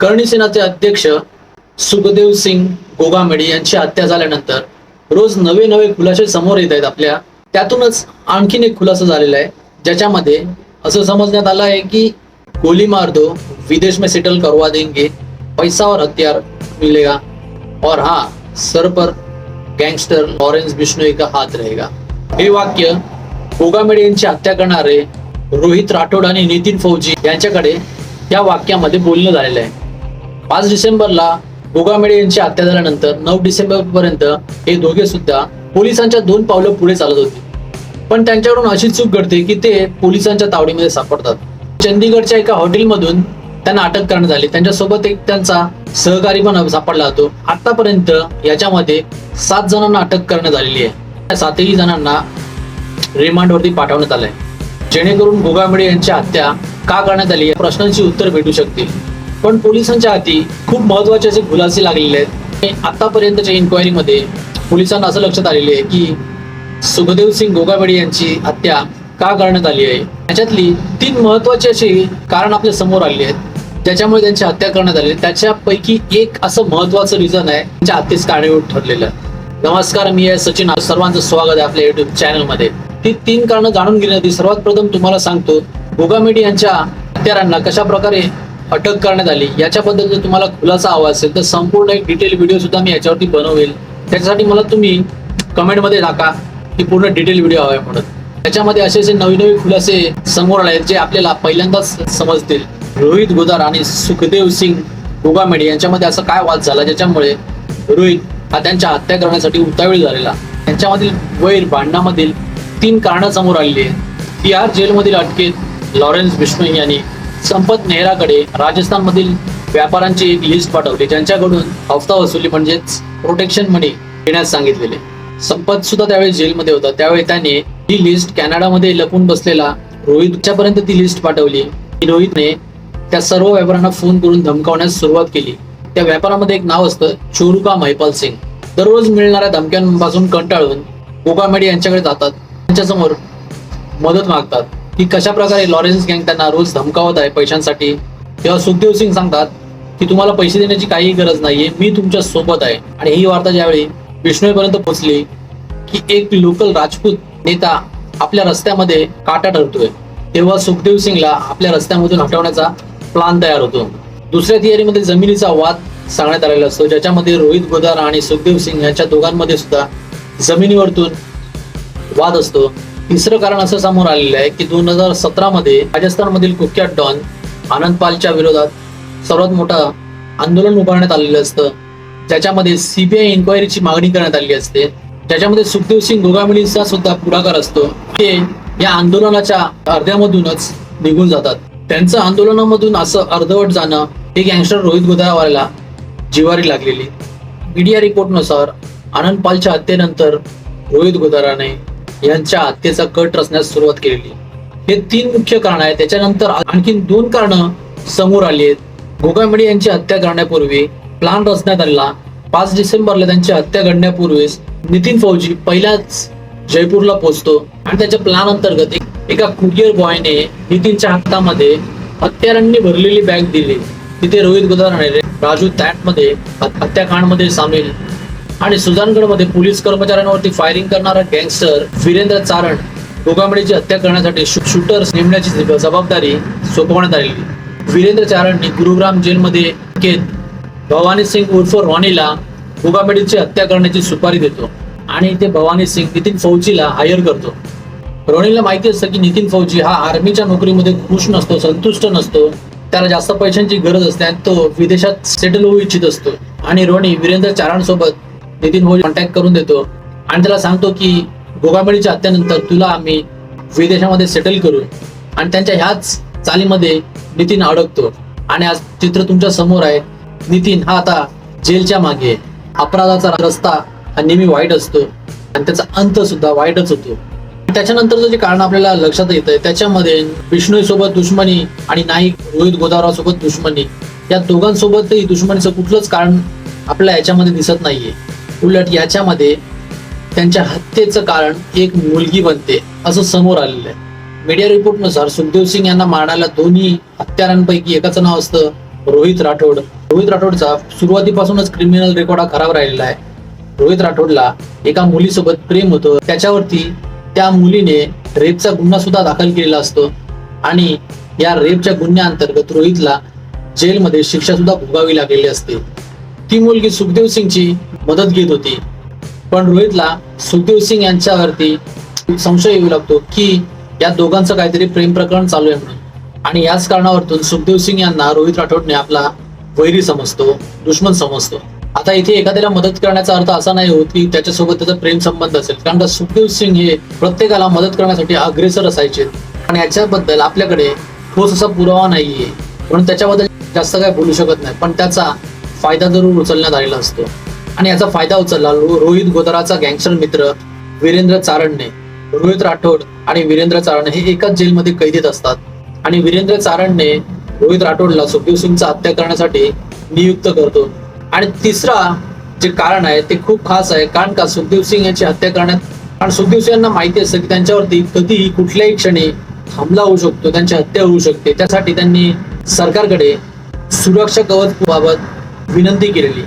करणी सेनाचे अध्यक्ष सुखदेव सिंग गोगामेडी यांची हत्या झाल्यानंतर रोज नवे नवे खुलासे समोर येत आहेत आपल्या. त्यातूनच आणखीन एक खुलासा झालेला आहे ज्याच्यामध्ये असं समजण्यात आलं आहे की गोली मार दो विदेश में सेटल करवा देंगे पैसा और हथियार मिलेगा और हाँ सर पर गँगस्टर लॉरेन्स बिश्नोई का हात रहेगा. हे वाक्य गोगामेडे यांची हत्या करणारे रोहित राठोड आणि नितीन फौजी यांच्याकडे या वाक्यामध्ये बोलणं झालेलं आहे. पाच डिसेंबरला गोगामेडे यांची हत्या झाल्यानंतर नऊ डिसेंबर पर्यंत हे दोघे सुद्धा पोलिसांच्या दोन पावलं पुढे चालत होते. पण त्यांच्याकडून अशी चूक घडते की ते पोलिसांच्या तावडीमध्ये सापडतात. चंदीगडच्या एका हॉटेलमधून त्यांना अटक करण्यात आली. त्यांच्यासोबत एक त्यांचा सहकारी पण सापडला जातो आतापर्यंत याच्यामध्ये सात जणांना अटक करण्यात आलेली आहे. त्या सातही जणांना रिमांडवरती पाठवण्यात आलंय. जेणेकरून गोगामेडे यांची हत्या का करण्यात आली या प्रश्नांची उत्तर भेटू शकतील. पण पोलिसांच्या हाती खूप महत्त्वाचे असे खुलासे लागलेले आहेत. आतापर्यंतच्या इन्क्वायरीमध्ये पोलिसांना असं लक्षात आलेले आहे की सुखदेव सिंग गोगामेडे यांची हत्या का करण्यात आली आहे? त्याच्यातली तीन महत्वाची अशी कारण आपल्यासमोर आली आहेत. ज्याच्यामुळे त्यांची हत्या करण्यात आली. त्याच्यापैकी एक असं महत्वाचं रिझन आहे म्हणजे त्यांच्या हत्येस कारणीभूत ठरलेलं. नमस्कार मी आहे सचिन. सर्वांचं स्वागत आहे आपल्या युट्यूब चॅनलमध्ये ती तीन कारणं जाणून घेण्याआधी सर्वात प्रथम तुम्हाला सांगतो गोगामेडी यांच्या हत्यारांना कशा प्रकारे अटक करण्यात आली. याच्याबद्दल जर तुम्हाला खुलासा हवा असेल तर संपूर्ण एक डिटेल व्हिडिओ सुद्धा मी याच्यावरती बनवेल. त्याच्यासाठी मला तुम्ही कमेंटमध्ये टाका की पूर्ण डिटेल व्हिडिओ हवाय म्हणून. त्याच्यामध्ये असे असे नवीन नवीन खुलासे समोर आले आहेत जे आपल्याला पहिल्यांदाच समजतील. रोहित गोदार आणि सुखदेव सिंग गोगामेडी यांच्यामध्ये असं काय वाद झाला ज्याच्यामुळे रोहित हा त्यांच्या हत्या करण्यासाठी उतावीळ झालेला. त्यांच्यामधील वैर भांडणामधील तीन कारणं समोर आलेली आहेत. तिहार जेलमधील अटकेत लॉरेन्स बिश्नोई यांनी संपत नेहराकडे राजस्थानमधील व्यापाऱ्यांची एक लिस्ट पाठवली ज्यांच्याकडून हफ्ता वसुली म्हणजेच प्रोटेक्शन मनी देण्यास सांगितलेले. संपत सुद्धा त्यावेळी जेलमध्ये होता. त्यावेळी त्याने ही लिस्ट कॅनडामध्ये लपून बसलेला रोहितच्या पर्यंत ती लिस्ट पाठवली. की रोहितने त्या सर्व व्यापाऱ्यांना फोन करून धमकावण्यास सुरुवात केली. त्या व्यापारामध्ये एक नाव असतं चोरुका महिपाल सिंग. दररोज मिळणाऱ्या धमक्यांपासून कंटाळून गोगामेडी यांच्याकडे जातात. त्यांच्यासमोर मदत मागतात. की कशा प्रकारे लॉरेन्स गँग त्यांना रोज धमकावत आहे पैशांसाठी. तेव्हा सुखदेव सिंग सांगतात की तुम्हाला पैसे देण्याची काही गरज नाहीये मी तुमच्यासोबत आहे. आणि ही वार्ता ज्यावेळी विष्णूपर्यंत पोहोचली की एक लोकल राजपूत नेता आपल्या रस्त्यामध्ये काटा ठरतोय. तेव्हा सुखदेव सिंगला आपल्या रस्त्यामधून हटवण्याचा प्लान तयार होतो. दुसऱ्या थिअरीमध्ये जमिनीचा वाद सांगण्यात आलेला असतो ज्याच्यामध्ये रोहित गोदारा आणि सुखदेव सिंग यांच्या दोघांमध्ये सुद्धा जमिनीवरतून वाद असतो. तिसरं कारण असं समोर आलेलं आहे की दोन हजार सतरा मध्ये राजस्थानमधील कुख्यात डॉन आनंद पालच्या विरोधात सर्वात मोठं आंदोलन उभारण्यात आलेलं असतं. ज्याच्यामध्ये सीबीआय इन्क्वायरीची मागणी करण्यात आली असते. ज्याच्यामध्ये सुखदेव सिंग गोगामिणींचा सुद्धा पुढाकार असतो. ते या आंदोलनाच्या अर्ध्यामधूनच निघून जातात. त्यांचं आंदोलनामधून असं अर्धवट जाणं हे गँगस्टर रोहित गोदावाला जिवारी लागलेली. मीडिया रिपोर्टनुसार आनंद पालच्या हत्येनंतर रोहित गोदाराने यांच्या हत्येचा कट रचण्यास सुरुवात केलेली. हे तीन मुख्य कारण आहे त्याच्यानंतर आणखीन दोन कारणं समोर आली आहेत. गोगामेडी यांची हत्या करण्यापूर्वी प्लान रचण्यात आलेला. पाच डिसेंबरला त्यांची हत्या घडण्यापूर्वीच नितीन फौजी पहिल्याच जयपूरला पोहोचतो. आणि त्याच्या प्लान अंतर्गत एका कुरिअर बॉयने नितीनच्या हातामध्ये हत्यारांनी भरलेली बॅग दिली. तिथे रोहित गोदार राजू तॅटमध्ये हत्याकांडमध्ये सामील आणि सुजानगडमध्ये पोलीस कर्मचाऱ्यांवरती फायरिंग करणारा गँगस्टर वीरेंद्र चारण गोगामडीची हत्या करण्यासाठी शूटर्स नेमण्याची जबाबदारी सोपवण्यात आलेली. वीरेंद्र चारणने गुरुग्राम जेलमध्ये केत भवानी सिंग उर्फ रॉनीला गोगामेडीची हत्या करण्याची सुपारी देतो आणि ते भवानी सिंग नितीन फौजीला हायर करतो. रोणीला माहिती असतं की नितीन फौजी हा आर्मीच्या नोकरीमध्ये खुश नसतो संतुष्ट नसतो त्याला जास्त पैशांची गरज असते आणि तो विदेशात सेटल होऊ इच्छित असतो. आणि रोणी वीरेंद्र सोबत नितीन फौजी कॉन्टॅक्ट करून देतो. आणि त्याला सांगतो की गोगामेळीच्या हत्यानंतर तुला आम्ही विदेशामध्ये सेटल करू. आणि त्यांच्या ह्याच चालीमध्ये नितीन अडकतो. आणि आज चित्र तुमच्यासमोर आहे. नितीन हा आता जेलच्या मागे अपराधाचा रस्ता हा नेहमी वाईट असतो. आणि त्याचा अंत सुद्धा वाईटच होतो. त्याच्यानंतरचं जे कारण आपल्याला लक्षात येत आहे त्याच्यामध्ये विष्णू सोबत दुश्मनी आणि नाईक रोहित गोदावरा सोबत दुश्मनी. या दोघांसोबतही दुश्मनीचं कुठलंच कारण आपल्या याच्यामध्ये दिसत नाहीये. उलट याच्यामध्ये त्यांच्या हत्येचं कारण एक मुलगी बनते असं समोर आलेलं आहे. मीडिया रिपोर्टनुसार सुखदेव सिंग यांना मारण्याला दोन्ही हत्यारांपैकी एकाचं नाव असतं रोहित राठोड. रोहित राठोडचा सुरुवातीपासूनच क्रिमिनल रेकॉर्ड हा खराब राहिलेला आहे. रोहित राठोडला एका मुलीसोबत प्रेम होतं. त्याच्यावरती त्या मुलीने रेपचा गुन्हा सुद्धा दाखल केलेला असतो. आणि या रेपच्या गुन्ह्याअंतर्गत रोहितला जेलमध्ये शिक्षा सुद्धा भोगावी लागलेली असते. ती मुलगी सुखदेव सिंगची मदत घेत होती. पण रोहितला सुखदेव सिंग यांच्यावरती संशय येऊ लागतो की या दोघांचं काहीतरी प्रेम प्रकरण चालू आहे म्हणून. आणि याच कारणावरून सुखदेव सिंग यांना रोहित राठोडने आपला वैरी समजतो दुश्मन समजतो. आता इथे एखाद्याला मदत करण्याचा अर्थ असा नाही होत की त्याच्यासोबत त्याचा प्रेम संबंध असेल. कारण का सुखदेव सिंग हे प्रत्येकाला मदत करण्यासाठी अग्रेसर असायचे. आणि याच्याबद्दल आपल्याकडे ठोस असा पुरावा नाहीये. म्हणून त्याच्याबद्दल जास्त काय बोलू शकत नाही. पण त्याचा फायदा जरूर उचलण्यात आलेला असतो. आणि याचा फायदा उचलला रोहित गोदराचा गँगस्टर मित्र वीरेंद्र चारणने. रोहित राठोड आणि वीरेंद्र चारण हे एकाच जेलमध्ये कैदीत असतात. आणि वीरेंद्र चारणने रोहित राठोडला सुखदेव सिंगचा हत्या करण्यासाठी नियुक्त करतो. आणि तिसरा जे कारण आहे ते खूप खास आहे कारण का सुखदेव सिंग यांची हत्या करण्यात कारण सुखदेव सिंग यांना माहिती असतं की त्यांच्यावरती कधीही कुठल्याही क्षणी हमला होऊ शकतो त्यांची हत्या होऊ शकते. त्यासाठी त्यांनी सरकारकडे सुरक्षा कवच बाबत विनंती केलेली.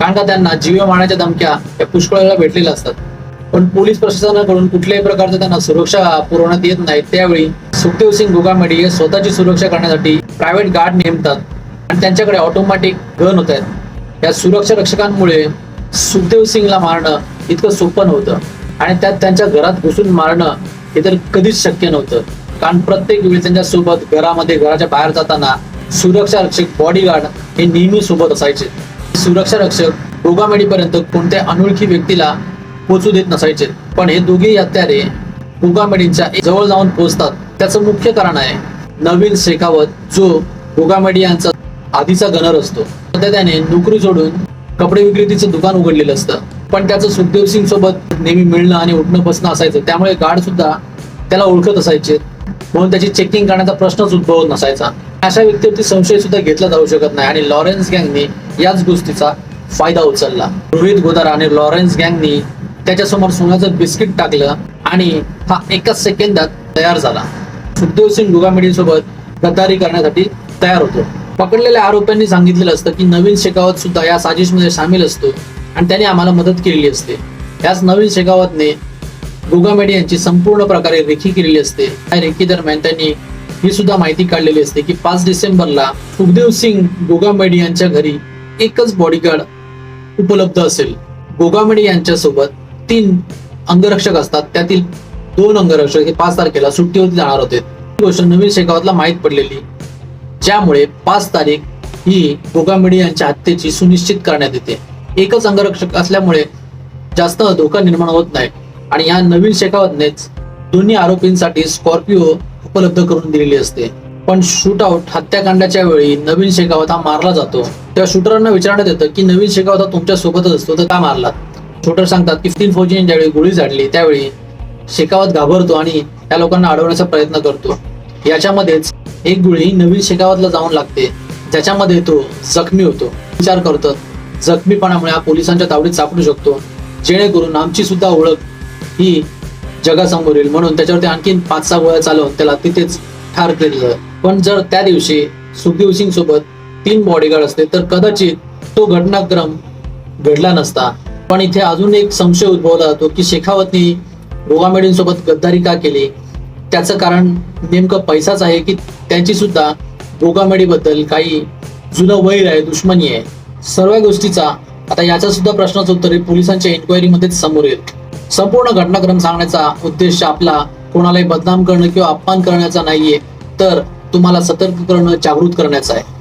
कारण का त्यांना जीवमानाच्या धमक्या या पुष्कळाला भेटलेल्या असतात. पण पोलीस प्रशासनाकडून कुठल्याही प्रकारचं त्यांना सुरक्षा पुरवण्यात येत नाही. त्यावेळी सुखदेव सिंग गोगामेडी हे स्वतःची सुरक्षा करण्यासाठी प्रायव्हेट गार्ड नेमतात आणि त्यांच्याकडे ऑटोमॅटिक गन होत आहेत. या सुरक्षा रक्षकांमुळे सुखदेव सिंगला मारणं इतकं सोपं नव्हतं आणि त्यात त्यांच्या घरात घुसून मारणं हे तर कधीच शक्य नव्हतं. कारण प्रत्येक वेळी त्यांच्यासोबत घरामध्ये घराच्या बाहेर जाताना सुरक्षा रक्षक बॉडीगार्ड हे नेहमी सोबत असायचे. सुरक्षा रक्षक उगामेडीपर्यंत कोणत्या अनोळखी व्यक्तीला पोचू देत नसायचे. पण हे दोघेही हत्यारे उगामेडींच्या जवळ जाऊन पोहोचतात. त्याचं मुख्य कारण आहे नवीन शेखावत जो उगामेडी यांचा आधीचा गनर असतो. सध्या त्याने नोकरी सोडून कपडे विक्रेतीचं दुकान उघडलेलं असतं. पण त्याचं सुखदेव सिंग सोबत नेहमी मिळणं आणि उठणं बसणं असायचं. त्यामुळे गार्ड सुद्धा त्याला ओळखत असायचे. म्हणून त्याची चेकिंग करण्याचा प्रश्नच उद्भवत नसायचा. अशा व्यक्तीवरती संशय सुद्धा घेतला जाऊ शकत नाही. आणि लॉरेन्स गँगने याच गोष्टीचा फायदा उचलला. रोहित गोदार आणि लॉरेन्स गँगनी त्याच्यासमोर सोन्याचं बिस्किट टाकलं आणि हा एकाच सेकंदात तयार झाला. सुखदेव सिंग गुगामेडी सोबत गद्दारी करण्यासाठी तयार होतो. पकडलेल्या आरोप्यांनी सांगितलेलं असतं की नवीन शेखावत सुद्धा या साजिशमध्ये सामील असतो आणि त्याने आम्हाला मदत केलेली असते. याच नवीन शेखावतने गोगामेडी यांची संपूर्ण प्रकारे रेखी केलेली असते. त्या रेखी दरम्यान त्यांनी ही सुद्धा माहिती काढलेली असते की पाच डिसेंबरला सुखदेव सिंग गोगामेडी यांच्या घरी एकच बॉडीगार्ड उपलब्ध असेल. गोगामेडी यांच्यासोबत तीन अंगरक्षक असतात. त्यातील दोन अंगरक्षक हे पाच तारखेला सुट्टीवरती जाणार होते. ही गोष्ट नवीन शेखावतला माहीत पडलेली. ज्यामुळे पाच तारीख ही गोगामिडी यांच्या हत्येची सुनिश्चित करण्यात येते. एकच अंगरक्षक असल्यामुळे जास्त धोका निर्माण होत नाही. आणि या नवीन शेखावतनेच दोन्ही आरोपींसाठी स्कॉर्पिओ उपलब्ध करून दिलेली असते. पण शूट आउट हत्याकांडाच्या वेळी नवीन शेखावत हा मारला जातो. तेव्हा शूटरांना विचारण्यात येतं की नवीन शेखावत हा तुमच्या सोबतच असतो तर का मारला शूटर सांगतात की तीन फौजीने ज्यावेळी गोळी झाडली त्यावेळी शेकावत घाबरतो आणि त्या लोकांना अडवण्याचा प्रयत्न करतो. याच्यामध्येच एक गोळी नवीन शेखावतला जाऊन लागते ज्याच्यामध्ये तो जखमी होतो. विचार करतो जखमीपणामुळे हा पोलिसांच्या तावडीत सापडू शकतो. जेणेकरून आमची सुद्धा ओळख ही जगासमोर येईल. म्हणून त्याच्यावरती आणखीन पाच सहा गोळ्या चालवून त्याला तिथेच ठार केलं पण जर त्या दिवशी सुखदेव सिंग सोबत तीन बॉडीगार्ड असते तर कदाचित तो घटनाक्रम घडला नसता. पण इथे अजून एक संशय उद्भवला जातो की शेखावतनी गोगामेडींसोबत गद्दारी का केली? त्याचं कारण नेमकं पैसाच आहे की त्यांची सुद्धा गोगामेडीबद्दल काही जुनं वैर आहे दुश्मनी आहे. सर्व गोष्टीचा आता याचा सुद्धा प्रश्नाचं उत्तर पोलिसांच्या इन्क्वायरीमध्येच समोर येईल संपूर्ण घटनाक्रम सांगण्याचा उद्देश आपला कोणालाही बदनाम करणं किंवा अपमान करण्याचा नाहीये तर तुम्हाला सतर्क करणं जागृत करण्याचा आहे.